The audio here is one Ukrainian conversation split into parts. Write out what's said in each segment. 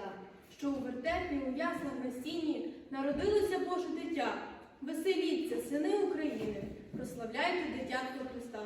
свята. що у вертепі у яслах на сіні народилося Боже дитя. Веселіться, сини України, прославляйте дитятко Христа.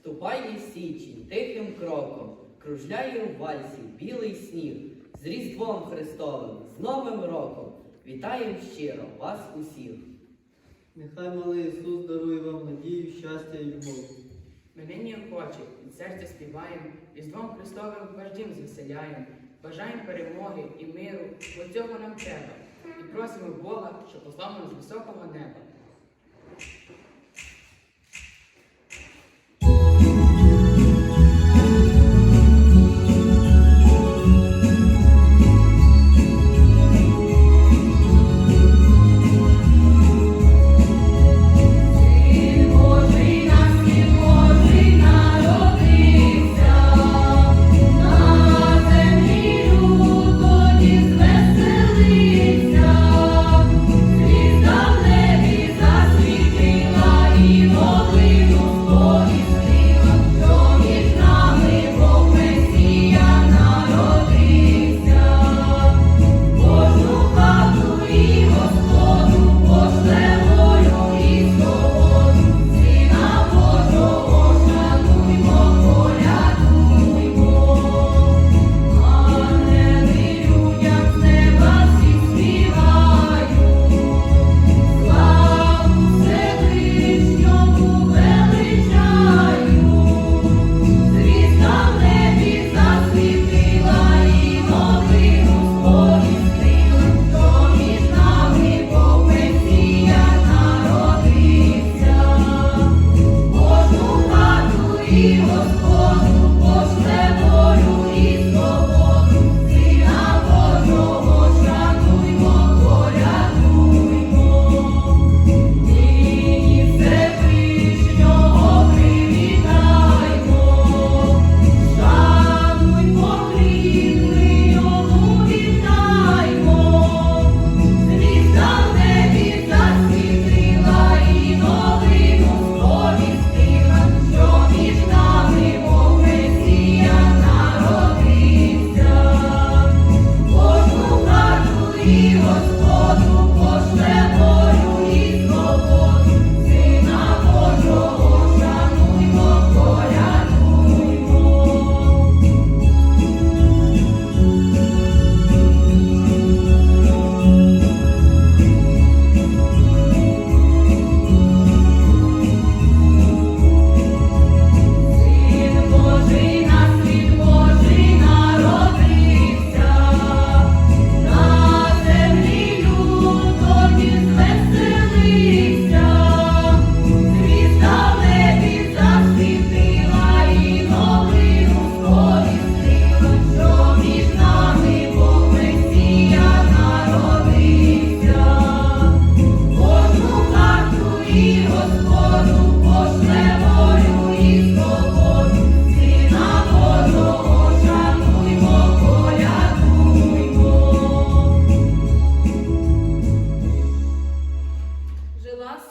Ступай із січі тихим кроком, кружляє у вальсі білий сніг. З Різдвом Христовим, з Новим роком, вітаєм щиро вас усіх. Нехай малий Ісус дарує вам надію, щастя і любов. Ми нині охочі, від серця співаємо, Різдвом Христовим ваш дім звеселяємо, бажаємо перемоги і миру, бо цього нам треба. І просимо Бога, що послав нам з високого неба.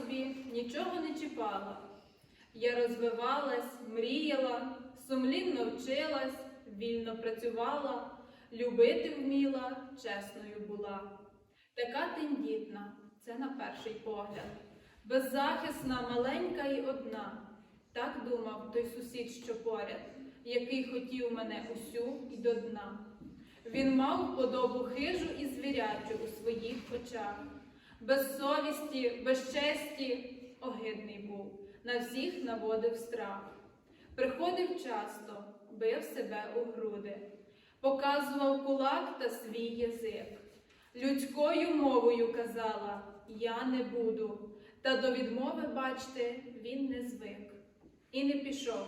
Собі, нічого не чіпала. Я розвивалась, мріяла, сумлінно вчилась, вільно працювала, любити вміла, чесною була. Така тендітна, це на перший погляд. Беззахисна, маленька і одна. Так думав той сусід, що поряд, який хотів мене усю і до дна. Він мав подобу хижу і звірячу у своїх очах. Без совісті, без честі огидний був, на всіх наводив страх. Приходив часто, бив себе у груди, показував кулак та свій язик. Людською мовою казала Я не буду, та до відмови, бачте, він не звик. І не пішов.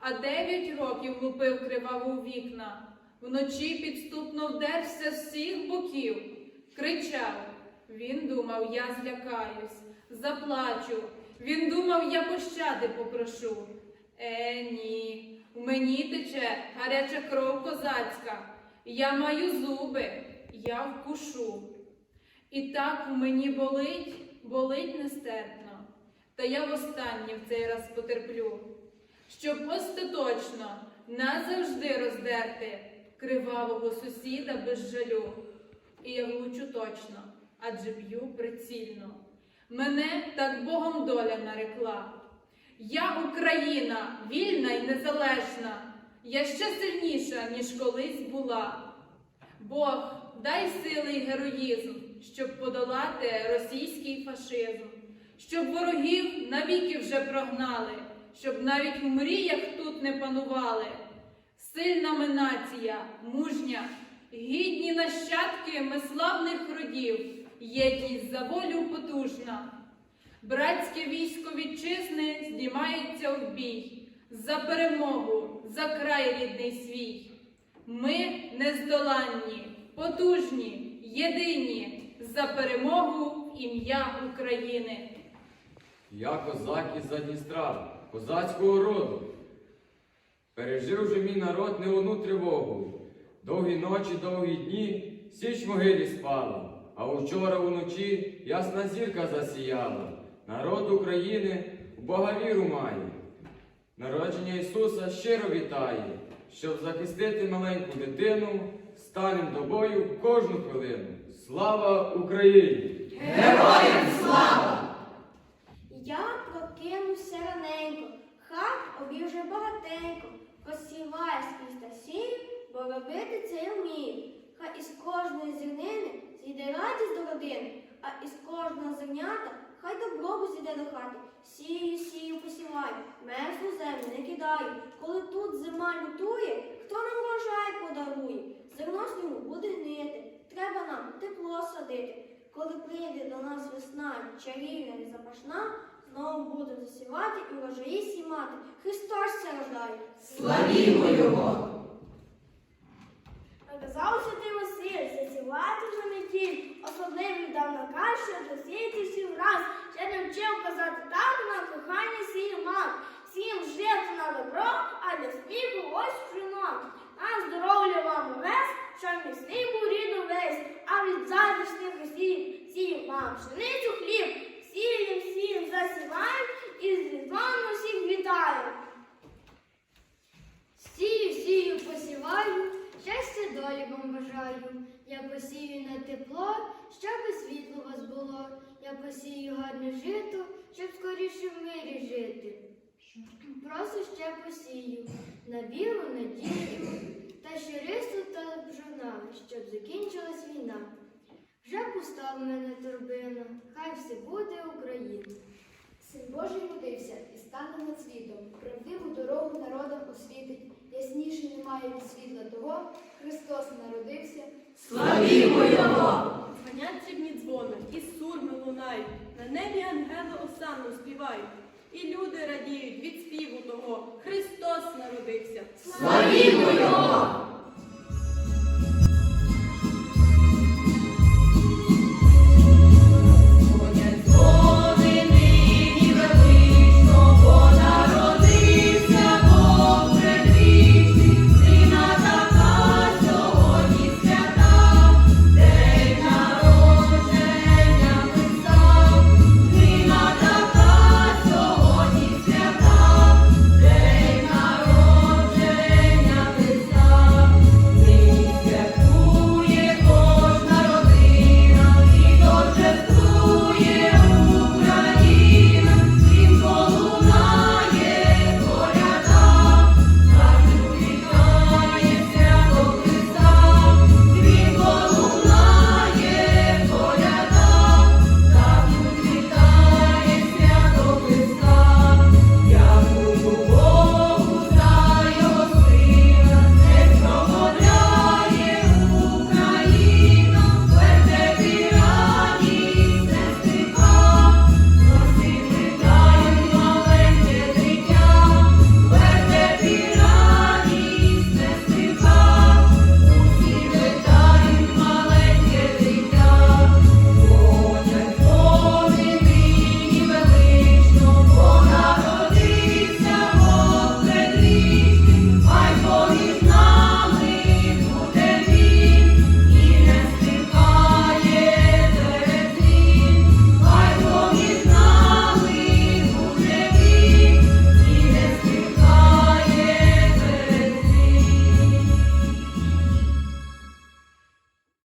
А дев'ять років лупив криваву вікна, вночі підступно вдерся з всіх боків, кричав. Він думав, я злякаюсь, заплачу. Він думав, я пощади попрошу. Е, ні, в мені тече гаряча кров козацька. Я маю зуби, я вкушу. І так в мені болить, болить нестерпно. Та я востаннє в цей раз потерплю. щоб остаточно назавжди роздерти кривавого сусіда без жалю. І я влучу точно, адже б'ю прицільно. Мене так Богом доля нарекла. Я Україна, вільна і незалежна. Я ще сильніша, ніж колись була. Бог, дай сили й героїзм, щоб подолати російський фашизм, щоб ворогів навіки вже прогнали, щоб навіть в мріях тут не панували. Сильна ми нація, мужня, гідні нащадки ми славних родів, єдність за волю потужна. Братське військо вітчизни здіймається в бій за перемогу, за край рідний свій. Ми нездоланні, потужні, єдині за перемогу ім'я України. Я козак із Задністра, козацького роду. Пережив же мій народ не одну тривогу. Довгі ночі, довгі дні, січ могилі спала, а вчора вночі ясна зірка засіяла. Народ України в Бога віру має. Народження Ісуса щиро вітає, щоб захистити маленьку дитину, станем до бою кожну хвилину. Слава Україні! Героям слава! Я прокинувся раненько, хат обів вже багатенько, посіваю скрізь та сію, бо робити це вмію. Хай із кожної зернини зійде радість до родини, а із кожного зернята хай добробу зійде до хати. Сію, сію, посіваю, мерзлу землю не кидаю. Коли тут зима лютує, хто нам врожай подарує? Зерно снігу буде гнити, треба нам тепло садити. Коли прийде до нас весна, чарівна і запашна, знову будемо засівати і врожаї сімати. Христос це рождає. Славімо Його! Наказав що засіяти всім раз. Ще не вчив казати так на кохання сіє мав. Всім жити на добро, а для сміху ось жінок. А здоров'я вам весь, що міцний був рідну весь, а від затишних усіх сіє вам пшеницю хліб. Сієм, сієм засіваєм і з різдвом усіх вітаю. Сію, сію, посіваю, щастя долі вам бажаю. Я посію на тепло, щоб світло вас було. Я посію гарне жито, щоб скоріше в мирі жити. Просто ще посію на білу надію та ще рису та бжона, щоб закінчилась війна. Вже пуста в мене торбина, хай все буде Україна. Син Божий родився і стане над світом, правдиву дорогу народам освітить. Ясніше немає від світла того, Христос народився. Славімо Його! Дзвонять дрібні дзвони, і сурми лунають, на небі ангели осанну співають, і люди радіють від співу того. Христос народився. Славімо Його!